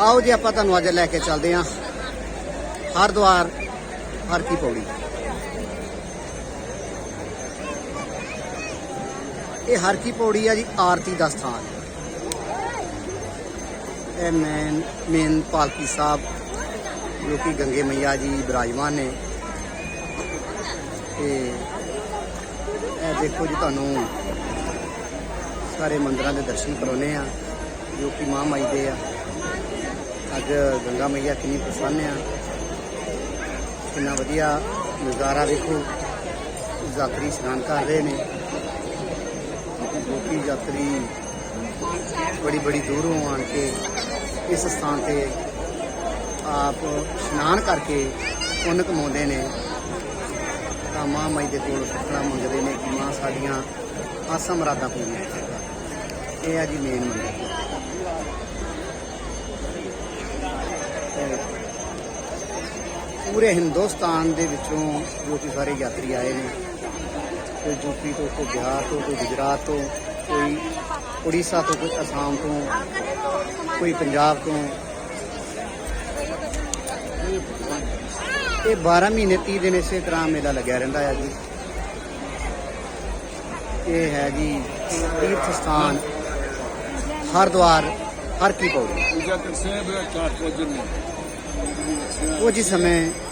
ਆਓ ਜੀ, ਆਪਾਂ ਤੁਹਾਨੂੰ ਅੱਜ ਲੈ ਕੇ ਚੱਲਦੇ ਹਾਂ। ਹਰਦੁਆਰ ਹਰ ਕੀ ਪੌੜੀ। ਇਹ ਹਰ ਕੀ ਪੌੜੀ ਆ ਜੀ, ਆਰਤੀ ਦਾ ਸਥਾਨ। ਇਹ ਮੇਨ ਮੇਨ ਪਾਲਕੀ ਸਾਹਿਬ, ਜੋ ਕਿ ਗੰਗੇ ਮਈਆ ਜੀ ਬਿਰਾਜਮਾਨ ਨੇ। ਤੇ ਇਹ ਦੇਖੋ ਜੀ, ਤੁਹਾਨੂੰ ਸਾਰੇ ਮੰਦਰਾਂ ਦੇ ਦਰਸ਼ਨ ਕਰਾਉਨੇ ਆ ਜੋ ਕਿ ਮਾਂ ਮਾਈ ਦੇ ਆ। ਅੱਜ ਗੰਗਾ ਮਈਆ ਕਿੰਨੀ ਪ੍ਰਸੰਨ ਆ। ਕਿੰਨਾ ਵਧੀਆ ਨਜ਼ਾਰਾ ਦੇਖੋ ਯਾਤਰੀ ਇਸ਼ਨਾਨ ਕਰ ਰਹੇ ਨੇ। ਲੋਕੀ ਯਾਤਰੀ ਬੜੀ ਬੜੀ ਦੂਰੋਂ ਆਣ ਕੇ ਇਸ ਸਥਾਨ ਤੇ ਆਪ ਇਸ਼ਨਾਨ ਕਰਕੇ ਪੁੰਨ ਕਮਾਉਂਦੇ ਨੇ। ਤਾਂ ਮਾਂ ਮਾਈ ਦੇ ਕੋਲ ਸੁਖਣਾ ਮੰਗਦੇ ਨੇ ਕਿ ਮਾਂ ਸਾਡੀਆਂ ਆਸਾਂ ਮੁਰਾਦਾਂ ਪੂਰੀਆਂ ਇਹ ਆ ਜੀ ਮੇਨ ਮੰਦਰ। ਪੂਰੇ ਹਿੰਦੁਸਤਾਨ ਦੇ ਵਿੱਚੋਂ ਜੋ ਕਿ ਸਾਰੇ ਯਾਤਰੀ ਆਏ ਨੇ ਕੋਈ ਯੂਪੀ ਤੋਂ ਕੋਈ ਬਿਹਾਰ ਤੋਂ ਕੋਈ ਗੁਜਰਾਤ ਤੋਂ ਕੋਈ ਉੜੀਸਾ ਤੋਂ ਕੋਈ ਅਸਾਮ ਤੋਂ ਕੋਈ ਪੰਜਾਬ ਤੋਂ। ਇਹ 12 ਮਹੀਨੇ 30 ਦਿਨ ਇਸੇ ਤਰ੍ਹਾਂ ਮੇਲਾ ਲੱਗਿਆ ਰਹਿੰਦਾ ਹੈ ਜੀ। ਇਹ ਹੈ ਜੀ ਤੀਰਥ ਸਥਾਨ ਹਰਦੁਆਰ ਹਰ ਕੀ ਪੌੜੀ ਉਹ ਜਿਸ ਸਮੇਂ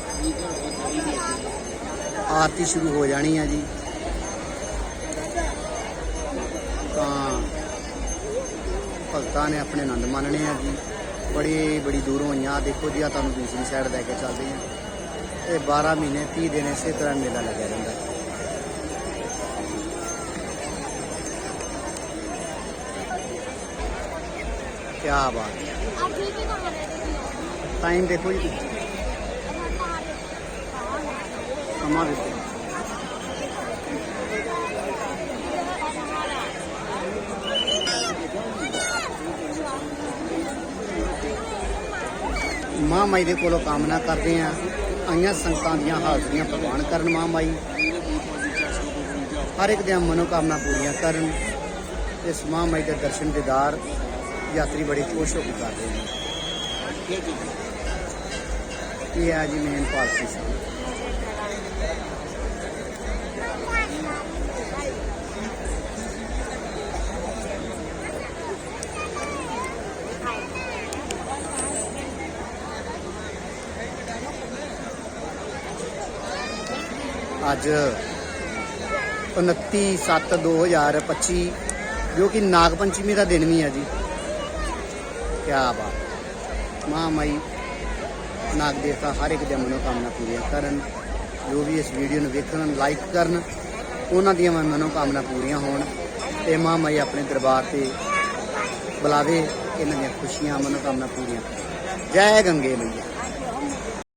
ਆਰਤੀ ਸ਼ੁਰੂ ਹੋ ਜਾਣੀ ਹੈ ਜੀ। ਤਾਂ ਭਗਤਾਂ ਨੇ ਆਪਣੇ ਆਨੰਦ ਮਾਣਨੇ ਆ ਜੀ। ਬੜੀ ਬੜੀ ਦੂਰੋਂ ਆਈਆਂ। ਦੇਖੋ ਜੀ ਆ ਤੁਹਾਨੂੰ ਦੂਸਰੀ ਸਾਈਡ ਲੈ ਕੇ ਚੱਲਦੇ ਆ। ਇਹ 12 ਮਹੀਨੇ 30 ਦਿਨ ਇਸੇ ਤਰ੍ਹਾਂ ਮੇਲਾ ਲੱਗਿਆ ਰਹਿੰਦਾ। ਹੈ ਕੀ ਬਾਤ ਹੈ ਟਾਈਮ ਦੇਖੋ ਜੀ। ਸਮਾਂ ਦੇਖੋ ਮਾਂ ਮਾਈ ਦੇ ਕੋਲੋਂ ਕਾਮਨਾ ਕਰਦੇ ਆ ਆਈਆਂ ਸੰਗਤਾਂ ਦੀਆਂ ਹਾਜ਼ਰੀਆਂ ਪ੍ਰਵਾਨ ਕਰਨ ਮਾਂ ਮਾਈ ਹਰ ਇੱਕ ਦੀਆਂ ਮਨੋਕਾਮਨਾ ਪੂਰੀਆਂ ਕਰਨ ਇਸ ਮਾਂ ਮਾਈ ਦੇ ਦਰਸ਼ਨ ਦੀਦਾਰ ਯਾਤਰੀ ਬੜੇ ਖੁਸ਼ ਹੋ ਕੇ ਕਰਦੇ ਨੇ ਇਹ ਹੈ ਜੀ ਮੇਨ ਪਾਲਕੀ ਸਾਹਿਬ ਅੱਜ 29/7/2025 ਜੋ ਕਿ ਨਾਗ ਪੰਚਮੀ ਦਾ ਦਿਨ ਵੀ ਹੈ ਜੀ। ਕੀ ਬਾਤ। ਮਾਂ ਮਾਈ ਨਾਗ ਦੇਵਤਾ ਹਰ ਇੱਕ ਦੀ ਮਨੋਕਾਮਨਾ ਪੂਰੀਆਂ ਕਰਨ, ਜੋ ਵੀ ਇਸ ਵੀਡੀਓ ਨੂੰ ਵੇਖਣ ਲਾਈਕ ਕਰਨ, ਉਹਨਾਂ ਦੀਆਂ ਮਨੋਕਾਮਨਾ ਪੂਰੀਆਂ ਹੋਣ ਤੇ ਮਾਂ ਮਾਈ ਆਪਣੇ ਦਰਬਾਰ ਤੇ ਬੁਲਾਵੇ, ਇਹਨਾਂ ਦੀਆਂ ਖੁਸ਼ੀਆਂ, ਮਨੋਕਾਮਨਾ ਪੂਰੀਆਂ ਜੈ ਗੰਗੇ ਮਈਆ।